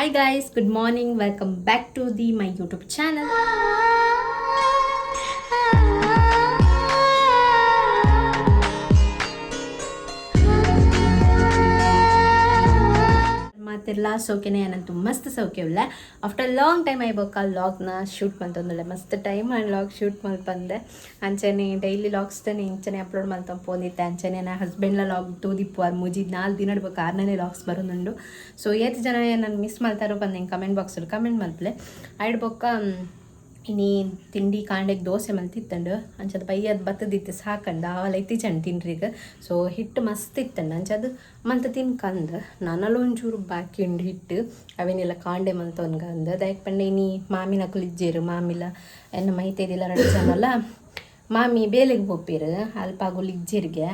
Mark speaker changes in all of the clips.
Speaker 1: Hi guys, good morning. Welcome back to the my YouTube channel. ಮಾತೆಲ್ಲ ಸೌಖ್ಯನೇ ಏನಂತೂ ಮಸ್ತ್ ಸೌಖ್ಯವಿಲ್ಲ ಆಫ್ಟರ್ ಲಾಂಗ್ ಟೈಮ್ ಆಯ್ಬೇಕ ಲಾಗ್ನ ಶೂಟ್ ಮಾಡ್ತಂದಿಲ್ಲ ಮಸ್ತ್ ಟೈಮ್ ಆ್ಯಂಡ್ ಲಾಗ್ ಶೂಟ್ ಮಾಡಿ ಬಂದೆ. ಅಂಚನೆ ಡೈಲಿ ಲಾಗ್ಸ್ ತಾನೆ ಇಂಚನೆ ಅಪ್ಲೋಡ್ ಮಾಡ್ತಾ ಪೋಂದಿತ್ತೆ ಅಂಚನೆ ನಾ ಹಸ್ಬೆಂಡ್ಲ ಲಾಗ್ ತೂದಿಪ್ಪು, ಅದು ಮುಜಿದ್ ನಾಲ್ಕು ದಿನ ಇಡ್ಬೇಕು. ಆರನೇ ಲಾಗ್ಸ್ ಬರೋದುಂಡು. ಸೊ ಏತ್ ಜನ ನಾನು ಮಿಸ್ ಮಾಡ್ತಾರೋ ಬಂದೆ ಕಮೆಂಟ್ ಬಾಕ್ಸಲ್ಲಿ ಕಮೆಂಟ್ ಐಡ್ ಆಯ್ಡ್ಬೊಕ್ಕ ಇನಿ ತಿಂಡಿ ಕಾಂಡೆಗೆ ದೋಸೆ ಮಲ್ತಿತ್ತಂಡು, ಅಂಚದ ಅದು ಬತ್ತದಿತ್ತು, ಸಾಕಂಡು ಆವಲ ಇತ್ತೀಚಂಡು ತಿನ್ರಿಗೆ ಸೊ ಹಿಟ್ಟು ಮಸ್ತ್ ಇತ್ತಂಡು, ಅಂಚದು ಮಂತ ತಿನ್ಕಂದು ನನಲೊಂಚೂರು ಬಾಕಿ ಉಂಡು ಹಿಟ್ಟು, ಅವೇನೆಲ್ಲ ಕಾಂಡೆ ಮಲ್ತೊನ್ಗಂದು ದಯಕ್ ಪಂಡೆ ಇನಿ ಮಾಮಿನ ಕುಲಿಜ್ಜೇರು, ಮಾಮಿಲ ಎನ್ನ ಮೈತೇದಿಲ್ಲ ರಡಿಸಲ್ಲ ಮಾಮಿ ಬೇಲೆಗೆ ಪೋಪಿರು ಅಲ್ಪ ಆಗುಲ್ ಇಜ್ಜಿರ್ಗೆ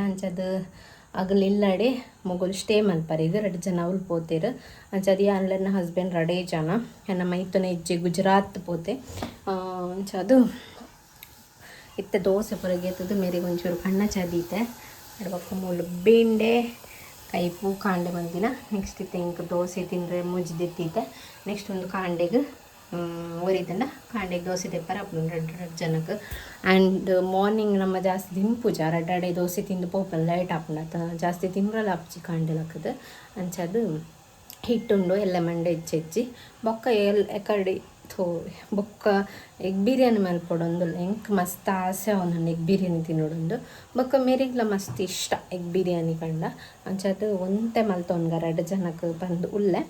Speaker 1: ಅಂಚದು ಅಗಲಿಲ್ಲಡೆ ಮೊಗಲ್ ಸ್ಟೇ ಮಲ್ಪರಿಗೆ ಎರಡು ಜನ ಅವ್ಲು ಪೋತೆರ್. ಅಂಚದು ಅನ್ಲನ್ನ ಹಸ್ಬೆಂಡ್ ರಡೇ ಜನ. ಎನ್ನ ಮೈತುನ ಇಜ್ಜೆ ಗುಜರಾತ್ ಪೋತೆ. ಅಂಚಾದು ಇತ್ತೆ ದೋಸೆ ಪೊರಗೆ ಎತ್ತದು ಮೇರೆಗೆ ಒಂಚೂರು ಕಣ್ಣ ಚದೀತೆ ಅಡ್ಬಕ್ಕ ಮೂಲು ಕೈ ಕೈಪು, ಕಾಂಡೆ ಬಂದಿನ ನೆಕ್ಸ್ಟ್ ಇತ್ತೆ ಹಿಂಗೆ ದೋಸೆ ತಿಂದರೆ ಮುಜ್ದಿತ್ತೈತೆ ನೆಕ್ಸ್ಟ್ ಒಂದು ಕಾಂಡೆಗೆ ಯಾವ ಕಾಂಡೆ ದೋಸೆ ತೆಪ್ಪಾರ ರೆಡ್ ರೆಡ್ ಜನಕ್ಕೆ ಆ್ಯಂಡ್ ಮಾರ್ನಿಂಗ್ ನಮ್ಮ ಜಾಸ್ತಿ ದಿಂಪುಜ ರಡ್ಡಾಡೆ ದೋಸೆ ತಿಂದು ಪೋಪಲ್ ಲೈಟ್ ಹಾಕೊಂಡ ಜಾಸ್ತಿ ತಿಂಬ್ರಲ್ಲ ಅಪ್ಚಿ ಕಾಂಡೆಲಾಕದು ಅಂಚದು ಹಿಟ್ಟುಂಡು ಎಲ್ಲ ಮಂಡೆ ಹೆಚ್ಚಿ, ಬೊಕ್ಕ ಎಲ್ ಎಕಡೆ ಥೋ ಬೊಕ್ಕ ಎಗ್ ಬಿರಿಯಾನಿ ಮೇಲೆ ಕೊಡೊಂದು ಎಂಕ್ ಮಸ್ತ್ ಆಸೆ ಅವನನ್ನು ಎಗ್ ಬಿರಿಯಾನಿ ತಿನ್ನೋಡೊಂದು ಬೊಕ್ಕ ಮೇರಿಗ್ಲ ಮಸ್ತ್ ಇಷ್ಟ ಎಗ್ ಬಿರಿಯಾನಿ ಕಂಡ. ಅಂಚದು ಒಂತೆ ಮಲ್ತೊನ್ಗ ಎರಡು ಜನಕ್ಕೆ ಬಂದು ಉಲ್ಲೆ.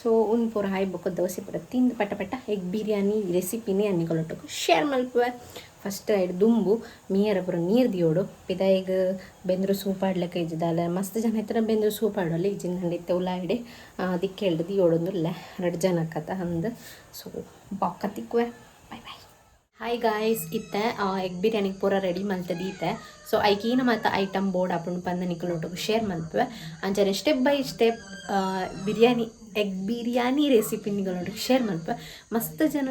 Speaker 1: ಸೊ ಉನ್ ಪೂರ ಹಾಯ್ ಬೊಕ್ಕ ದೋಸೆ ಪೂರ ತಿಂದು ಪಟ ಪಟ ಎಗ್ ಬಿರಿಯಾನಿ ರೆಸಿಪಿನೇ ಅನ್ನಿಕೊಳೊಟ್ಟಕು ಶೇರ್ ಮಲ್ಪುವೆ ಫಸ್ಟ್ ಐಡ್ ದುಂಬು, ಮೀಯರ ಪೂರ ನೀರು ದಿಯೋಡು. ಪಿದಾಯಿಗ ಬೆಂದ್ರು ಸೂಪ್ ಆಡ್ಲಕ್ಕೆ ಇಜ್ಜಿದಲ್ಲ ಮಸ್ತ್ ಜನ ಹತ್ರ ಬೆಂದ್ರು ಸೂಪ್ ಆಡೋಲ್ಲ ಇಜ್ಜಿನ ಹಂಡಿತ್ತೆ ಉಳ್ಳಾಡಿ ಅದಕ್ಕೆ ಹೇಳ್ದು ದಿಯೋಡೊಂದುಲ್ಲ. ಎರಡು ಜನಕ್ಕತ್ತ ಅಂದು ಸೊ ಬಾಕ ತಿಕ್ಕುವೆ. ಬಾಯ್ ಬಾಯ್ ಹಾಯ್ ಗಾಯ್ಸ್ ಇತ್ತೆ ಎಗ್ ಬಿರಿಯಾನಿಗೆ ಪೂರ ರೆಡಿ ಮಲ್ತದೀತೆ ಸೊ ಐಕೀನ ಮತ್ತು ಐಟಮ್ ಬೋರ್ಡ್ ಹಾಕೊಂಡು ಬಂದು ನಿಕ್ಕಲೊಟ್ಟಿಗೆ ಶೇರ್ ಮಲ್ಪುವೆ ಅಂಚನೆ step by step biryani egg biryani recipe ನಿಗಳೊಟ್ಟಿಗೆ share ಮಲ್ಪೆ ಮಸ್ತ್ ಜನ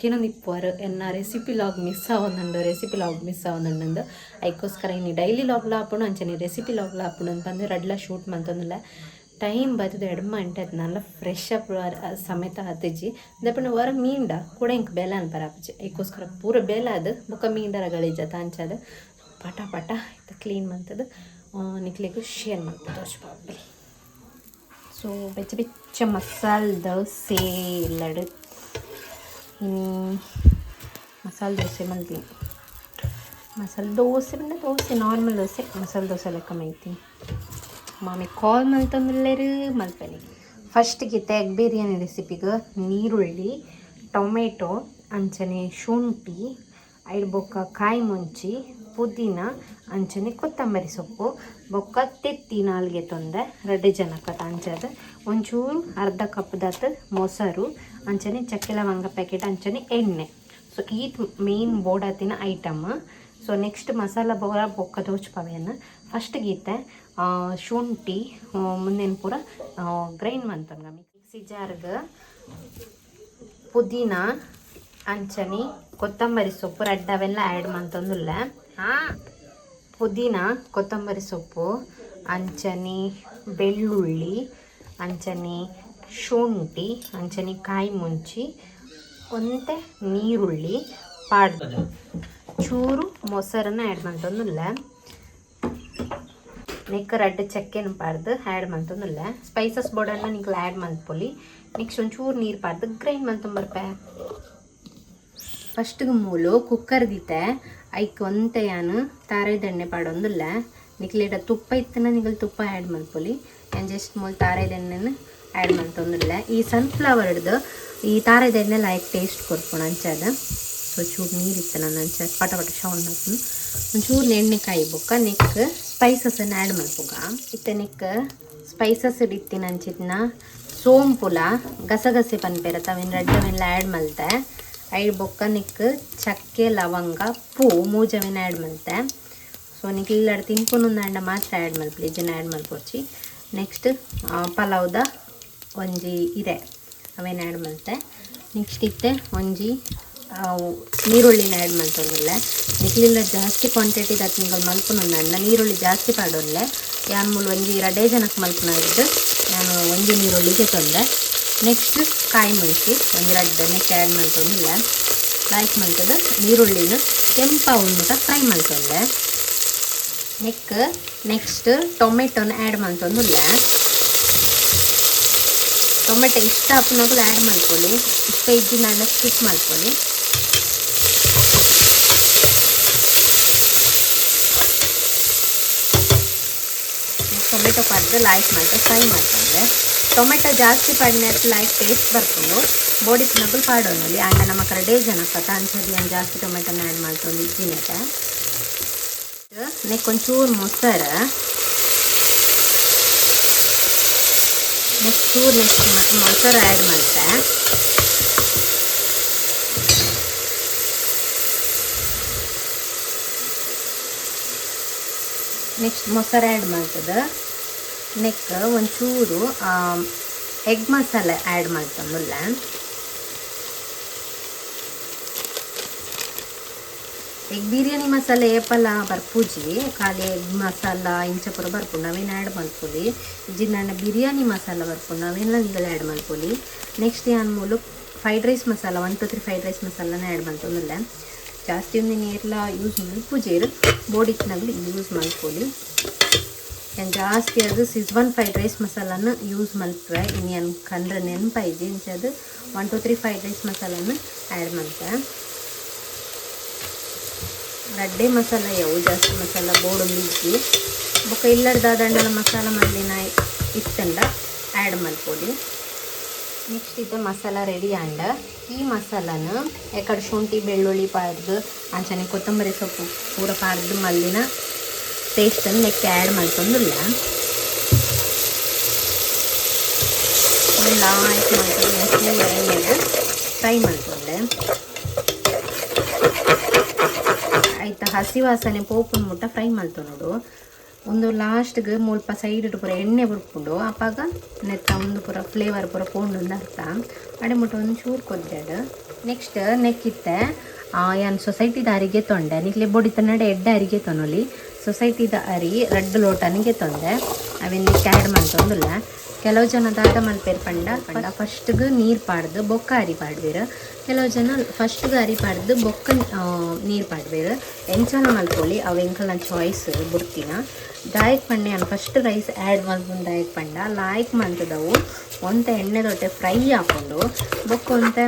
Speaker 1: ಕಿನ ನಿಪ್ಪುವರು ಎನ್ನ ರೆಸಿಪಿ ಲಾಗ್ ಮಿಸ್ ಆವೊಂದುಂಡು ರೆಸಿಪಿ ಲಾಗ್ ಮಿಸ್ ಆವೊಂದುಂಡು ಐಕೋಸ್ಕರ ಇನ್ನು ಡೈಲಿ ಲಾಗ್ಲ ಹಾಪುಣು ಅಂಚನೆ ರೆಸಿಪಿ ಲಾಗ್ಲ ಹಾಪುಣು ಅಂತ ಬಂದು ರಡ್ಲ ಶೂಟ್ ಮಂತಂದಿಲ್ಲ ಟೈಮ್ ಬರ್ತದೆ ಎಡಮ ಅಂಟೆ നല്ല ಫ್ರೆಶ್ ಅಪ್ ಸಮೇತ ಹತ್ತಿಜ್ಜಿ ದಪ್ಪನ ವರ ಮೀಂಡ ಕೂಡ ಇಂಕ್ ಬೇಲ ಅನ್ಪರ ಅಪ್ಪಜಿ ಅದಕ್ಕೋಸ್ಕರ ಪೂರ ಬೇಲ ಅದು ಬೊಕ್ಕ ಮೀಂಡರ ಗಳಿಜ ತಾಂಚದು ಪಟ ಪಟ ಇದು ಕ್ಲೀನ್ ಮಾಡ್ತದು ನಿಕ್ಲಿಗೂ ಶೇರ್ ಮಾಡ್ಬೋದು ಅಷ್ಟು ಬಾಬಲಿ ಸೊ ಬೆಚ್ಚ ಬೆಚ್ಚ ಮಸಾಲೆ ದೋಸೆ ಎಲ್ಲಡು ಇನ್ನು ಮಸಾಲೆ ದೋಸೆ ಮಲ್ತೀನಿ ಮಸಾಲೆ ದೋಸೆ ಬಂದ ದೋಸೆ ನಾರ್ಮಲ್ ದೋಸೆ ಮಸಾಲೆ ದೋಸೆ ಲೆಕ್ಕ ಮೈತೀನಿ ಮಾಮಿ ಕಾಲ್ ಮಲ್ತಂದ್ರಲ್ಲೇರು ಮಲ್ಪನಿ. ಫಸ್ಟಿಗೆ ತೆಗ್ ಬಿರಿಯಾನಿ ರೆಸಿಪಿಗೆ ನೀರುಳ್ಳಿ, ಟೊಮೆಟೊ, ಅಂಚನೆ ಶುಂಠಿ ಐದು ಬೊಕ್ಕ ಕಾಯಿ ಮುಂಚಿ, ಪುದೀನ, ಅಂಚನೆ ಕೊತ್ತಂಬರಿ ಸೊಪ್ಪು, ಬೊಕ್ಕ ತಿತ್ತಿ ನಾಲ್ಗೆ ತೊಂದೆ ರೆಡ್ ಜನಕ್ಕೆ ಅಂಚದು, ಒಂಚೂರು ಅರ್ಧ ಕಪ್ ದತ್ ಮೊಸರು, ಅಂಚನೆ ಚಕ್ಕೆ ಲವಂಗ ಪ್ಯಾಕೆಟ್ ಅಂಚನೆ ಎಣ್ಣೆ. ಸೊ ಈ ಮೇನ್ ಬೋಡಾತಿನ ಐಟಮ್ ಸೊ ನೆಕ್ಸ್ಟ್ ಮಸಾಲ ಬೋರ ಬೊಕ್ಕ ದೋಚ್ಪವೆಯನ್ನು ಫಸ್ಟ್ ಗೀತೆ ಶುಂಠಿ ಮುಂದೇನು ಪೂರ ಗ್ರೈಂಡ್ ಮಾಡ್ತಾನೆ ಮಿಕ್ಸಿ ಜಾರ್ಗೆ ಪುದೀನ ಅಂಚನಿ ಕೊತ್ತಂಬರಿ ಸೊಪ್ಪು ರೆಡ್ ಅವೆಲ್ಲ ಆ್ಯಡ್ ಮಾಡ್ತಂದಿಲ್ಲ. ಹಾಂ. ಪುದೀನ ಕೊತ್ತಂಬರಿ ಸೊಪ್ಪು ಅಂಚನಿ ಬೆಳ್ಳುಳ್ಳಿ ಅಂಚನಿ ಶುಂಠಿ ಅಂಚನಿ ಕಾಯಿ ಮುಂಚಿ ಒಂತೆ ನೀರುಳ್ಳಿ ಪಾಡ್ದು. ಚೂರು ಮೊಸರನ್ನ ಆ್ಯಡ್ ಮಾಡ್ತಂದಿಲ್ಲ. ನೆಕ್ ರಡ್ಡ್ ಚಕ್ಕೆನ ಪಾರ್ದು ಆ್ಯಡ್ ಮಾಡ್ತಂದಿಲ್ಲ ಸ್ಪೈಸಸ್ ಬೋರ್ಡನ್ನ ನಿಂಗೆ ಆ್ಯಡ್ ಮಂತ್ಪೊಲಿ. ನೆಕ್ಸ್ಟ್ ಒಂಚೂರು ನೀರು ಪಾರ್ದು ಗ್ರೈಂಡ್ ಫಸ್ಟ್ ಫಸ್ಟ್ಗೆ ಮೂಲು ಕುಕ್ಕರ್ ದಿತ್ತೆ ಐಕ್ ಒಂತೆ ಯಾನು ತಾರೆದ ಎಣ್ಣೆ ಪಾಡೊಂದಿಲ್ಲ. ನಿಕ್ಲೇಟ ತುಪ್ಪ ಇತ್ತನ ನಿಗಲ್ ತುಪ್ಪ ಆ್ಯಡ್ ಮಾಡ್ಕೊಲಿ ನಾನು ಜಸ್ಟ್ ಮೂಲ ತಾರೆದ ಎಣ್ಣೆನ ಆ್ಯಡ್ ಮಾಡ್ತೊಂದಿಲ್ಲ ಈ ಸನ್ಫ್ಲವರ್ ಹಿಡ್ದು ಈ ತಾರೆದ ಎಣ್ಣೆ ಲೈಕ್ ಟೇಸ್ಟ್ ಕೊಡ್ಕೊಂಡು ಅಂಚದ ಸೊ ಚೂರು ನೀರು ಇತ್ತು ನಾನು ಅಂಚ ಪಟ ಪಟ ಶೌಂಡ್ ಹಾಕೊಂಡು ಒಂಚೂರು ಎಣ್ಣೆ ಕಾಯಿ ಬೊಕ್ಕ ನೆಕ್ ಸ್ಪೈಸಸನ್ನು ಆ್ಯಡ್ ಮಾಡ್ಬೋಕ? ಇತ್ತ ನೆಕ್ ಸ್ಪೈಸಸ್ ಇಟ್ಟಿನ ಅಂಚಿದ್ನ ಸೋಂಪುಲ, ಗಸಗಸೆ ಪನ್ಪೇರ ಅವೇನು ರೆಡ್ ಅವೆಲ್ಲ ಆ್ಯಡ್ ಮಲ್ತೆ. ಐಡ್ ಬೊಕ್ಕ ನಿಕ್ ಚಕ್ಕೆ, ಲವಂಗ, ಪೂ ಮೂಜವೇನ ಆ್ಯಡ್ ಮಲ್ತೆ. ಸೊ ನಿಕ್ ಇಲ್ಲಡ್ ತಿನ್ಪುನೊಂದು ಅಂಡ ಮಾತ್ರ ಆ್ಯಡ್ ಮಲ್ಪಲಿ ಜನ ಆ್ಯಡ್ ಮಲ್ಪೊಡ್ಚಿ ನೆಕ್ಸ್ಟ್ ಪಲಾವ್ದ ಒಂಜಿ ಇದೆ ಅವೇನು ಆ್ಯಡ್ ಮಲ್ತೆ. ನೆಕ್ಸ್ಟ್ ಇತ್ತೆ ಒಂಜಿ ನೀರುಳ್ಳಿನ ಆ್ಯಡ್ ಮಾಡ್ತೊಂದಿಲ್ಲ ನಿಕ್ಲಿಲ್ಲ ಜಾಸ್ತಿ ಕ್ವಾಂಟಿಟಿ ದತ್ ನಿಗಳು ಮಲ್ಪುನೊಂದು ಅಣ್ಣ ನೀರುಳ್ಳಿ ಜಾಸ್ತಿ ಪಾಡೊಲ್ಲೆ ಯಾನ್ ಮೂಲ ಒಂಜಿ ಎರಡೇ ಜನಕ್ಕೆ ಮಲ್ಪುನಾಗಿದ್ದು ನಾನು ಒಂಜಿ ನೀರುಳ್ಳಿಗೆ ತೊಂದೆ. ನೆಕ್ಸ್ಟ್ ಕಾಯಿ ಮೆಣಸಿ, ಒಂದು ರೆಡ್ ನೆಕ್ಸ್ಟ್ ಆ್ಯಡ್ ಮಾಡ್ತೊಂದಿಲ್ಲ ಲೈಕ್ ಮಾಡ್ತದೆ, ನೀರುಳ್ಳಿನ ಕೆಂಪ ಉಂಟ ಫ್ರೈ ಮಾಡ್ತೊಂದೆ ನೆಕ್ ನೆಕ್ಸ್ಟ್ ಟೊಮೆಟೊನ ಆ್ಯಡ್ ಮಾಡ್ತೊಂದಿಲ್ಲ ಟೊಮೆಟೊ ಇಷ್ಟ ಹಾಕೋನಾಗಲು ಆ್ಯಡ್ ಮಾಡ್ಕೊಳ್ಳಿ. ಇಷ್ಟ ಇದ್ದಿನ ಸ್ಕಿಪ್ ಮಾಡ್ಕೊಳ್ಳಿ. ಟೊಮೆಟೊ ಕರೆದು ಲೈಟ್ ಮಾಡಿ ಫ್ರೈ ಮಾಡ್ತಾರೆ ಟೊಮೆಟೊ ಜಾಸ್ತಿ ಪಡಿನ ಲೈಕ್ ಟೇಸ್ಟ್ ಬರ್ಕೊಂಡು ಬೋಡಿ ತಿನ್ನೋದು ಪಾಡೋನಲ್ಲಿ ಆಂಡ ನಮ್ಮ ಕಡೆ ಸತ ಅಂಚದಿ ಒಂದು ಜಾಸ್ತಿ ಟೊಮೆಟೊನ ಆ್ಯಡ್ ಮಾಡ್ಕೊಂಡು ಇಜ್ಜಿನೆಟ ನೆಕ್ ಒಂಚೂರು ಮೊಸರು. ನೆಕ್ಸ್ಟ್ ಚೂರು ನೆಕ್ಸ್ಟ್ ಮೊಸರು ಆ್ಯಡ್ ಮಾಡ್ತೆ ನೆಕ್ಸ್ಟ್ ಮೊಸರು ಆ್ಯಡ್ ಮಾಡ್ತದೆ. ನೆಕ್ ಒಂಚೂರು ಎಗ್ ಮಸಾಲ ಆ್ಯಡ್ ಮಾಡ್ಕೊಂಡಲ್ಲ ಎಗ್ ಬಿರಿಯಾನಿ ಮಸಾಲೆ ಏಪಲ್ಲ ಬರ್ಪೂಜಿ, ಖಾಲಿ ಎಗ್ ಮಸಾಲ ಇಂಚ ಪುರ ಬರ್ಪುಂಡು ಆ್ಯಡ್ ಆ್ಯಡ್ ಇಜ್ಜಿ ನಾನು ಬಿರಿಯಾನಿ ಮಸಾಲ ಬರ್ಪುಂಡು ಅವೆಲ್ಲ ಈಗಲ ಆ್ಯಡ್ ಮಾಡ್ಕೊಳ್ಳಿ ನೆಕ್ಸ್ಟ್ ಏನು ಮೂಲಕ fried rice masala one two three fried rice ಮಸಾಲನ add ಮಾಡ್ಕೊಂಡಲ್ಲ ಜಾಸ್ತಿ ಒಂದು ನೀರ್ಲ ಯೂಸ್ ಮಲ್ಪುಜೇರು ಬೋಡಿಕ್ನಾಗಲಿ ಯೂಸ್ ಮಲ್ಪೊಲಿ ಏನು ಜಾಸ್ತಿ ಅದು ಸಿಜ್ವನ್ ಫ್ರೈಡ್ ರೈಸ್ ಮಸಾಲಾನ ಯೂಸ್ ಮಲ್ಪೆ ಇನ್ನು ಕಂಡ್ರೆ ನೆನಪಾಯಿದೆ ಇಂಚ ಅದು one two three fried rice ಮಸಾಲಾನ add ಮಾಡ್ತೆ ರಡ್ಡೆ ಮಸಾಲ ಯಾವು ಜಾಸ್ತಿ ಮಸಾಲ ಬೋಡು ಮಿಜ್ಜಿ ಬೊಕ್ಕ ಇಲ್ಲಡ್ದ ದಂಡಲ ಮಸಾಲ ಮಲ್ಲಿನ ಇತ್ತಂಡ ಆ್ಯಡ್ ಮಲ್ಪೊಡಿ ನೆಕ್ಸ್ಟ್ ಇದು ಮಸಾಲ ರೆಡಿ ಆಂಡ ಈ ಮಸಾಲನ ಎಕಡೆ ಶುಂಠಿ, ಬೆಳ್ಳುಳ್ಳಿ ಪಾರ್ದು, ಅಂಚನೆ ಕೊತ್ತಂಬರಿ ಸೊಪ್ಪು ಪೂರ ಪಾರ್ದು ಮಲ್ಲಿನ ಪೇಸ್ಟನ್ನು ನೆಕ್ಕೆ ಆ್ಯಡ್ ಮಾಡ್ಕೊಂಡಿಲ್ಲ. ಲಾಯ್ಕ್ ಮಾಡ್ಕೊಂಡು ಎಣ್ಣೆಗೆ ಫ್ರೈ ಮಾಡ್ಕೊಂಡೆ. ಆಯ್ತಾ, ಹಸಿ ವಾಸನೆ, ಪೋಪುನ್ ಮುಟ್ಟ ಫ್ರೈ ಮಾಡ್ತು ನೋಡು. ಒಂದು ಲಾಸ್ಟ್ಗೆ ಮುಲ್ಪ ಸೈಡ್ ಪೂರ ಎಣ್ಣೆ ಬುರ್ಕೊಂಡು ಅಪ್ಪಾಗ ನೆತ್ತ ಒಂದು ಪೂರ ಫ್ಲೇವರ್ ಪೂರ ಪೋಂಡು ಅರ್ಥ. ಅಡೆ ಮುಟ್ಟ ಒಂದು ಚೂರು ಕೊದ್ದಾಡು ನೆಕ್ಸ್ಟ್ ನೆಕ್ಕಿತ್ತೆ ಏನು ಸೊಸೈಟಿದ ಅರಿಗೆ ತೊಂಡೆ. ನಿಕ್ಲೆ ಬೊಡಿತ ನಡೆ ಎಡ್ಡೆ ಅರಿಗೆ ತೊನೊಲಿ. ಸೊಸೈಟಿದ ಅರಿ ರೆಡ್ ಲೋಟನಿಗೆ ತೊಂದೆ ಅವೆಲ್ಲಿ ಕ್ಯಾಡ್ ಮಾಡ್ತೊಂದಿಲ್ಲ ಕೆಲವು ಜನ ದಾದ ಮಲ್ಪೇರ್ ಪಂಡ. ಪಂಡ. ಫಸ್ಟ್ಗೆ ನೀರು ಪಾಡ್ದು, ಬೊಕ್ಕ ಅರಿ ಪಾಡ್ಬೇರು ಕೆಲವು ಜನ ಫಸ್ಟ್ಗೆ ಅರಿ ಪಾಡ್ದು, ಬೊಕ್ಕ ನೀರು ಪಾಡ್ಬೇರು ಎಂಚನ ಮಲ್ಕೊಳ್ಳಿ ಅವು ಎಂಕಲ್ನ ಚಾಯ್ಸ್ ಬುಡ್ತಿನ. ದಾಯಕ್ ಪಂಡೆ ಫಸ್ಟ್ ರೈಸ್ ಆ್ಯಡ್ ಮಾಡ್ಕೊಂಡು ದಾಯಕ್ ಪಂಡ. ಲಾಯ್ಕ್ ಮಾಡ್ತದವು ಒಂತ ಎಣ್ಣೆ ದೊಟ್ಟೆ ಫ್ರೈ ಹಾಕೊಂಡು, ಬೊಕ್ಕ ಒಂತ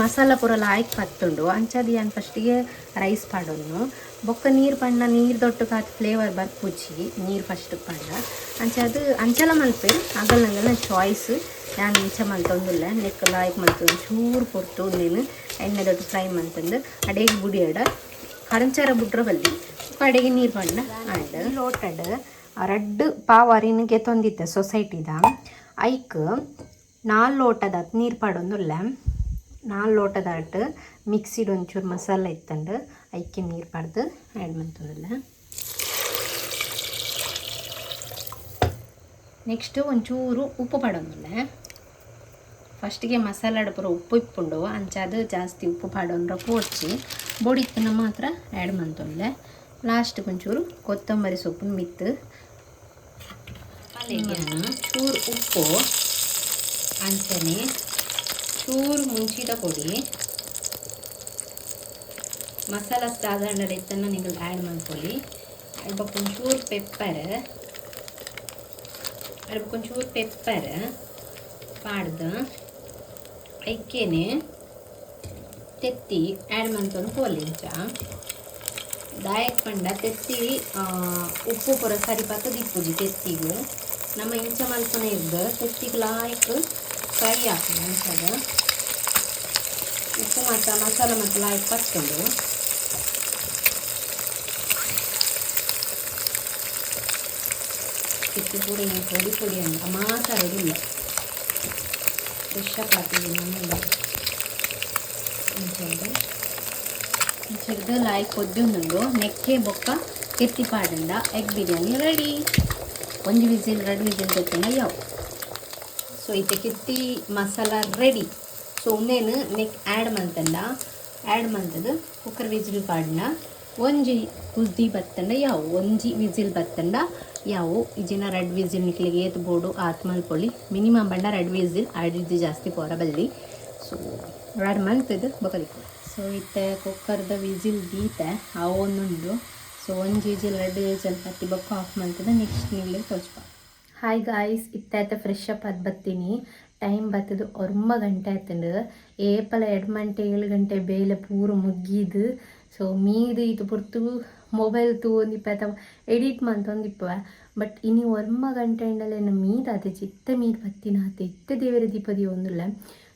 Speaker 1: ಮಸಾಲ ಪೂರ ಲಾಯ್ಕ್ ಪತ್ತುಂಡು. ಅಂಚದಿ ನಾನು ಫಸ್ಟಿಗೆ ರೈಸ್ ಪಾಡೋನು. ಬೊಕ್ಕ ನೀರು ಪಂಡ ನೀರು ದೊಟ್ಟು ಕಾತ್ ಫ್ಲೇವರ್ ಬರ್ಪುಜ್ಜಿ ನೀರು ಫಸ್ಟ್ ಪಂಡ ಅಂಚದು ಅಂಚಲ ಮಲ್ಪೆ ಅಗಲ್ ನಂಗಲ ಚಾಯ್ಸ್ ನಾನು ಇಂಚ ಮಲ್ತೊಂದಿಲ್ಲ ನೆಕ್ ಲಾಯ್ಕ್ ಮಲ್ತು ಚೂರು ಪೊರ್ತು ನೀನು ಎಣ್ಣೆ ದೊಡ್ಡ ಫ್ರೈ ಮಲ್ತಂದು ಅಡೆಗೆ ಬುಡಿಯಡ ಕರಂಚಾರ ಬುಡ್ರ ಬಲ್ಲಿ. ನೀರ್ ನೀರು ಪಂಡ ಆಂಡ್ ಲೋಟಡ್ ರಡ್ಡ್ ಪಾವ್ ಅರಿನಿಗೆ ತೊಂದಿತ್ತೆ ಸೊಸೈಟಿದ. ಐಕ್ ನಾಲ್ ಲೋಟದ ನೀರು ಪಾಡೊಂದುಲ್ಲ. ನಾಲ್ ಲೋಟದ ಅಟ್ ಮಿಕ್ಸಿಡ್ ಒಂಚೂರು ಮಸಾಲ ಇತ್ತಂಡು ಐಕ್ಕೆ ನೀರು ಪಾಡ್ದು ಆ್ಯಡ್ ಮಾಡ್ತದಲ್ಲ ನೆಕ್ಸ್ಟ್ ಒಂಚೂರು ಉಪ್ಪು ಪಾಡೋದಿಲ್ಲ ಫಸ್ಟಿಗೆ ಮಸಾಲ ಪೂರ ಉಪ್ಪು ಇಪ್ಪುಂಡು ಅಂಚಾದ ಜಾಸ್ತಿ ಉಪ್ಪು ಪಾಡೋನ್ರ ಪೋಡ್ಚಿ ಬೋಡಿತ್ತನ ಮಾತ್ರ ಆ್ಯಡ್ ಮಾಡ್ತೊಂಡ್ಲೆ ಲಾಸ್ಟ್ ಒಂಚೂರು ಕೊತ್ತಂಬರಿ ಸೊಪ್ಪು ಮಿತ್ತು ಅಲ್ಲಿಗೆ ಚೂರು ಉಪ್ಪು ಅಂಚನೆ ಚೂರು ಮುಂಚಿದ ಪೊಡಿ ಮಸಾಲ ಸಾಧಾರಣ ಇತ್ತನ್ನು ನೀವು ಆ್ಯಡ್ ಮಾಡ್ಕೊಳ್ಳಿ ಅದಕ್ಕೆ ಒಂಚೂರು ಪೆಪ್ಪರ್ ಅದಕ್ಕೆ ಒಂಚೂರು ಪೆಪ್ಪರ್ ಪಾಡ್ದು ಐಕ್ಕೇನೆ ತೆತ್ತಿ ಆ್ಯಡ್ ಮಾಡ್ಕೊಂಡು ಪೋಲಿಂಚ ದಾಯಕ್ ಪಂಡ ತೆತ್ತಿ ಉಪ್ಪು ಪೂರ ಸರಿಪಾಕ ದಿಪ್ಪುಜಿ ತೆತ್ತಿಗೆ ನಮ್ಮ ಇಂಚ ಮಲ್ಪನೆ ಇದ್ದು ತೆತ್ತಿಗೆ ಲಾಯ್ಕ್ ಫ್ರೈ ಹಾಕೋದು ಅಂಚದ ಉಪ್ಪು ಮತ್ತು ಮಸಾಲ ಮತ್ತು ಲಾಯ್ಕ್ ಪಚ್ಕೊಂಡು ಪೂರ ಪುಡಿ ಪುಡಿ ಪೊಡಿ ಅಂತ ಮಾತಾಡೋದಿಲ್ಲ ಫ್ರೆಶ್ ಹಾಕಿದ್ವಿ ನಮ್ಮಿಂದ ಇಂಚದ್ದು ಇಂಚದ್ದು ಕೊದ್ದು ನಂದು ನೆಕ್ಕೆ ಬೊಕ್ಕ ಕೆತ್ತಿ ಪಾಡಿಂದ ಎಗ್ ಬಿರಿಯಾನಿ ರೆಡಿ ಒಂದು ವಿಜಿಲ್ ಎರಡು ವಿಜಿಲ್ ಗೊತ್ತಿಲ್ಲ ಯಾವ? ಸೊ ಇದು ಕಿತ್ತಿ ಮಸಾಲ ರೆಡಿ ಸೊ ಒಂದೇನು ನೆಕ್ ಆ್ಯಡ್ ಮಂತಂಡ ಆ್ಯಡ್ ಮಂತದ್ದು ಕುಕ್ಕರ್ ವಿಜಿಲ್ ಪಾಡಿನ ಒಂಜಿ ಕುಸ್ದಿ ಬತ್ತಂಡ, ಯಾವು ಒಂಜಿ ವಿಜಿಲ್ ಬತ್ತಂಡ, ಯಾವು ಇಜಿನ ರೆಡ್ ವಿಸಿಲ್ ನಿಕ್ಲಿಗೆ ಏತ್ ಬೋಡು ಆತ್ ಮಲ್ಪೊಳಿ ಮಿನಿಮಮ್ ಬಂಡ ರೆಡ್ ವಿಸಿಲ್ ಅಡಿದ್ದು ಜಾಸ್ತಿ ಪೋರ ಬಲ್ಲಿ. ಸೊ ಎರಡು ಮಂತ್ ಇದು ಬಕಲಿಕ್ಕೆ ಸೊ, ಇತ್ತೆ ಕುಕ್ಕರ್ದ ವಿಸಿಲ್ ದೀತೆ, ಆ ಒಂದುಂಡು. ಸೊ, ಒಂಜಿ ವಿಸಿಲ್, ರೆಡ್ ವಿಸಿಲ್ ಹತ್ತಿ ಬಕ್ಕ ಆಫ್ ಮಲ್ತದ ನೆಕ್ಸ್ಟ್ ನಿಲ್ಲೆ ತೋಚ್ಪ ಹಾಯ್ ಗಾಯ್ಸ್ ಇತ್ತಾಯ್ತ ಫ್ರೆಶ್ ಅಪ್ ಅದು ಬತ್ತೀನಿ. ಟೈಮ್ ಬತ್ತದು ಒಂಬ ಗಂಟೆ ಆಯ್ತಂಡು. ಏಪಲ ಎರಡು ಗಂಟೆ ಏಳು ಗಂಟೆ ಬೇಲೆ ಪೂರ ಮುಗ್ಗಿದು. ಸೊ ಮೀದು ಇದು ಪುರ್ತು ಮೊಬೈಲ್ ತೂಂದಿಪ್ಪ ಅಥವಾ ಎಡಿಟ್ ಮಂತೊಂದಿಪ್ಪ ಬಟ್ ಇನ್ನು ವರ್ಮ ಗಂಟೆ ಇಂಡಲೇನು ಮೀದು ಆತೆ ಚಿತ್ತ ಮೀದು ಬತ್ತಿನ ಆತೆ ಇತ್ತ ದೇವರ ದೀಪದಿ ಒಂದುಲ್ಲ.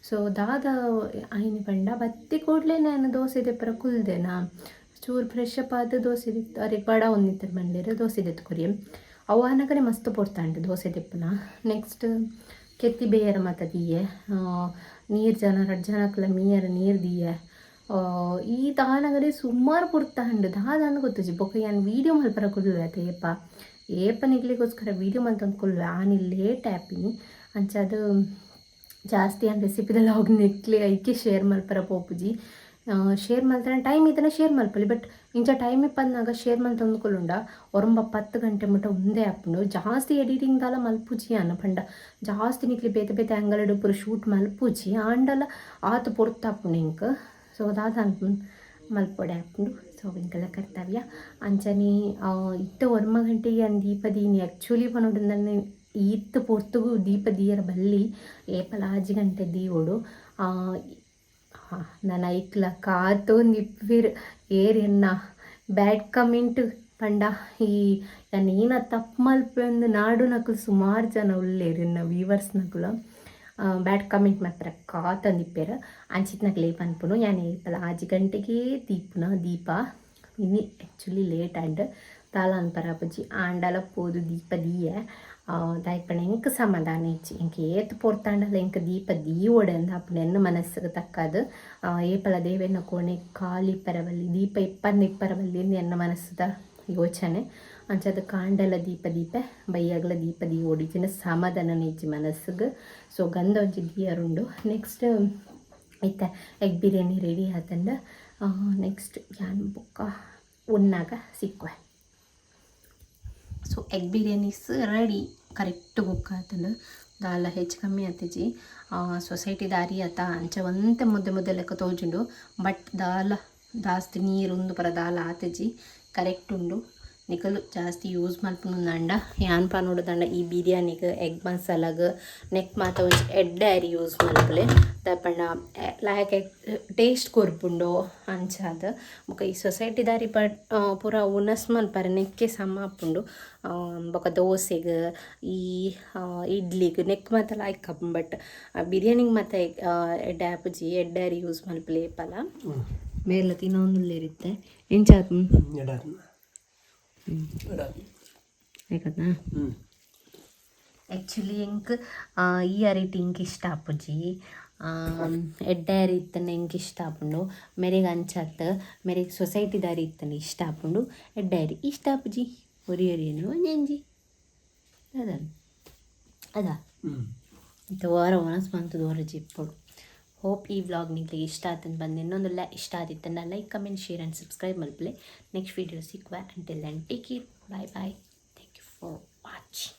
Speaker 1: ಸೊ ದಾದ ಆಯ್ನ ಪಂಡ ಬತ್ತಿ ಕೂಡಲೇ ನಾನು ದೋಸೆ ದೆಪ್ಪರ ಕುಲ್ದೆನಾ? ಚೂರು ಫ್ರೆಶ್ ಅಪ್ ಆದ ದೋಸೆ ದಿತ್ತು ಅರೆ ಬಡ ಒಂದಿತ್ತರ ದೋಸೆ ದೆತ್ತು ಕೊರಿ. ಅವು ಆನಕಡೆ ಮಸ್ತ್ ಪೊಡ್ತಾಂಡು ದೋಸೆ ದೆಪ್ಪನ. ನೆಕ್ಸ್ಟ್ ಕೆತ್ತಿ ಬೇಯರ ಮತ ದೀಯೆ. ನೀರು ಜನ, ರಡ್ ಜನಕ್ಲ ಮೀಯರ ನೀರು ದಿಯೆ. ಆ, ಈ ದಾನಗಡೆ ಸುಮಾರು ಪುಡ್ತಾಂಡು ದಾದಾನ ಗೊತ್ತುಜಿ ಬೊಕ ಯಾನ್ ವೀಡಿಯೋ ಮಲ್ಪರ ಕುಲ್ವೆ ಆತ ಏಪ ನಿಗ್ಲಿಗೋಸ್ಕರ ವೀಡಿಯೋ ಮಲ್ತೊಂದು ಕುಲ್ವೆ ಆನಿ ಲೇಟ್ ಆ್ಯಪಿನಿ ಅಂಚದು ಜಾಸ್ತಿ ಅಂತ ರೆಸಿಪಿದಲ್ಲಿ ಹೋಗಿ ನೆಕ್ಲಿ ಐಕೆ ಶೇರ್ ಮಲ್ಪರ ಪೋಪುಜಿ ಶೇರ್ ಮಲ್ತಾನೆ ಟೈಮ್ ಇದನ್ನ ಶೇರ್ ಮಲ್ಪಲಿ ಬಟ್ ಇಂಚ ಟೈಮ್ ಇಪ್ಪನ್ನಾಗ ಶೇರ್ ಮಲ್ ತಂದುಕೊಳ್ಳುಂಡ ಒರಂಬ ಪತ್ತು ಗಂಟೆ ಮಟ್ಟ ಒಂದೇ ಆಪುಂಡು ಜಾಸ್ತಿ ಎಡಿಟಿಂಗ್ ದಾಲ ಮಲ್ಪುಜಿ ಅನ್ನ ಪಂಡ ಜಾಸ್ತಿ ನಿಕ್ಲಿ ಬೇತೆ ಬೇತೆ ಅಂಗಲಡು ಪೂರ ಶೂಟ್ ಮಲ್ಪುಜಿ ಆಂಡಲ ಆತು ಪೊರ್ತಾಪುಂಡು ಇಂಕ್ ಸೊ ಅದಾದ ಮಲ್ಪೊಡೆ ಆಪುಂಡು ಸೊ ಇಂಕಲ ಕರ್ತವ್ಯ ಅಂಚನೆ ಇತ್ತ ಒರ್ಮ ಗಂಟೆಗೆ ಅನ್ ದೀಪದಿ ನೀ ಆ್ಯಕ್ಚುಲಿ ಬನ್ನೋದ್ರಿಂದ ನನ್ನ ಈತ್ ಪೊರ್ತುಗು ದೀಪ ದೀಯರ ಬಲ್ಲಿ ಏಪಲ ಆಜಿ ಗಂಟೆ ದೀವೋಡು. ನಾನು ಐಕ್ಲ ಕಾತೊಂದಿಪ್ಪಿರ್ ಏರಿಯನ್ನ ಬ್ಯಾಡ್ ಕಮೆಂಟ್ ಪಂಡ. ಈ ನಾನು ಏನ ತಪ್ಪು ಮಲ್ಪಂದು ನಾಡು ನಕಲು ಸುಮಾರು ಜನ ಉಳ್ಳೇರಿ ನನ್ನ ವ್ಯೂವರ್ಸ್ ನಕಲು. ಬ್ಯಾಡ್ ಕಮೆಂಟ್ ಮಾತ್ರ ಕಾತಂದಿಪ್ಪೇರು ಅಂಚಿತ್ ನಕ್ಲೆ ಪನ್ಪುನು ಯಾನ್ ಏಪಲ ಆಜಿ ಗಂಟೆಗೆ ದೀಪುನ ದೀಪ. ಇನ್ನು ಆ್ಯಕ್ಚುಲಿ ಲೇಟ್ ಆ್ಯಂಡ್ ತಾಲ ಅನ್ಪರಾಪುಜಿ ಆಂಡಲ ಪೋದು ದೀಪ ದೀಯ. ದಾಯ್ಪಣ ಎಂಕ್ ಸಮಾಧಾನ ಇಚ್ಚಿ. ಎಂಕ್ ಏತ್ ಪೊರ್ತಾಂಡಲ ಎಂಕ್ ದೀಪ ದೀವೊಡೆ ಅಂದ ಅಪ್ಪನ ಎನ್ನ ಮನಸ್ಸಿಗೆ ತಕ್ಕದು. ಆ, ಏಪಲ ದೇವೆನ್ನ ಕೋಣೆ ಕಾಲಿ ಪರವಲ್ಲಿ ದೀಪ ಇಪ್ಪಂದು ಇಪ್ಪರವಲ್ಲಿ ಎಂದು ಎನ್ನ ಮನಸ್ಸದ ಯೋಚನೆ. ಅಂಚದ ಕಾಂಡಲ ದೀಪ ದೀಪ, ಬೈಯಾಗಲ ದೀಪ ದೀ ಓಡಿಜಿನ ಸಮಾಧಾನ ನಿಜ್ಜಿ ಮನಸ್ಸಿಗೆ. ಸೊ ಗಂಧ ಒಂಜಿ ದಿಯರುಂಡು ನೆಕ್ಸ್ಟ್ ಐತೆ ಎಗ್ ಬಿರಿಯಾನಿ ರೆಡಿ ಆತಂಡ. ನೆಕ್ಸ್ಟ್ ಯಾನ್ ಬೊಕ್ಕ? ಉನ್ನಾಗ ಸಿಕ್ಕುವೆ. So egg biryanis ready correct ಬುಕ್ಕ ಆತಂಡು. ದಾಲ ಹೆಚ್ಚು ಕಮ್ಮಿ ಆತಿಜಿ. ಸೊಸೈಟಿ ದಾರಿ ಆತ. ಅಂಚ ಒಂತೆ ಮುದ್ದೆ ಮುದ್ದೆ ಲೆಕ್ಕ ತೋಜುಂಡು. ಬಟ್ ದಾಲ ದಾಸ್ತಿ ನೀರು ಉಂದು ಪರ ದಾಲ ಆತಿಜಿ. ಕರೆಕ್ಟ್ ಉಂಡು. ನಿಕಲು ಜಾಸ್ತಿ ಯೂಸ್ ದಂಡ ಏನಪ್ಪ ಯಾನ್ಪ ನೋಡೋದಂಡ ಈ ಬಿರಿಯಾನಿಗೆ ಎಗ್ ಮಸಾಲಾಗ ನೆಕ್ ಮಾತ ಒಂಚ ಎಡ್ಡೆ ಅರಿ ಯೂಸ್ ಮಲ್ಪಲೆ ತಪ್ಪಣ್ಣ ಲಾಯಕ್ ಟೇಸ್ಟ್ ಕೊರ್ಪುಂಡು ಅಂಚಾದ. ಬೊಕ ಈ ಸೊಸೈಟಿ ದಾರಿ ಬಟ್ ಪೂರ ಉನಸ್ ಮಲ್ಪರೆ ನೆಕ್ಕೆ ಸಮ ಆಪುಂಡು. ಬೊಕ ದೋಸೆಗೆ ಈ ಇಡ್ಲಿಗ್ ನೆಕ್ ಮಾತ ಲಾಯ್ಕ್ ಕಪ್ಪು ಬಟ್ ಬಿರಿಯಾನಿಗೆ ಮತ್ತೆ ಎಡ್ಡೆ ಆಪುಜಿ ಎಡ್ಡೆ ಅರಿ ಯೂಸ್ ಮಲ್ಪಲೆ ಪಲ. ಮೇಲ ತಿನ್ನೊಂದುಲ್ಲೇರಿತ್ತೆ ಎಂಚಾತ್ ಯಾಕತ್ನಾ ಆ್ಯಕ್ಚುಲಿ ಎಂಕ್ ಈ ಅರಿಟಿ ಇಂಕ್ ಇಷ್ಟ ಆಪುಜಿ ಎಡ್ಡೆ ಅರಿ ಇತ್ತನ ಎಂಕ್ ಇಷ್ಟ ಆಪುಂಡು ಮೆರೆಗೆ ಅಂಚತ್ ಮೆರೆಗೆ ಸೊಸೈಟಿ ದಾರಿ ಇತ್ತನ ಇಷ್ಟ ಆಪುಂಡು ಎಡ್ಡೆ ಅರಿ ಇಷ್ಟ ಅಪ್ಪುಜಿ. ಒರಿ ಒರಿಯನು ನೆಂಜಿ ಅದ? ಅದ ಇಂಥ ವಾರ ಒಣಸ್ ಬಂತು ದೋರಜಿ ಜಿಪ್ಪುಡು. ಹೋಪ್ ಈ ವ್ಲಾಗ್ ನಿಮಗೆ ಇಷ್ಟ ಆತಂದು ಬಂದು ಇನ್ನೊಂದೆಲ್ಲ ಇಷ್ಟ ಆದಿತ್ತಂದ like comment share and subscribe ಮಲ್ಪಲೆ. Next video ಸಿಕ್ಕುವ until then take bye bye thank you for watching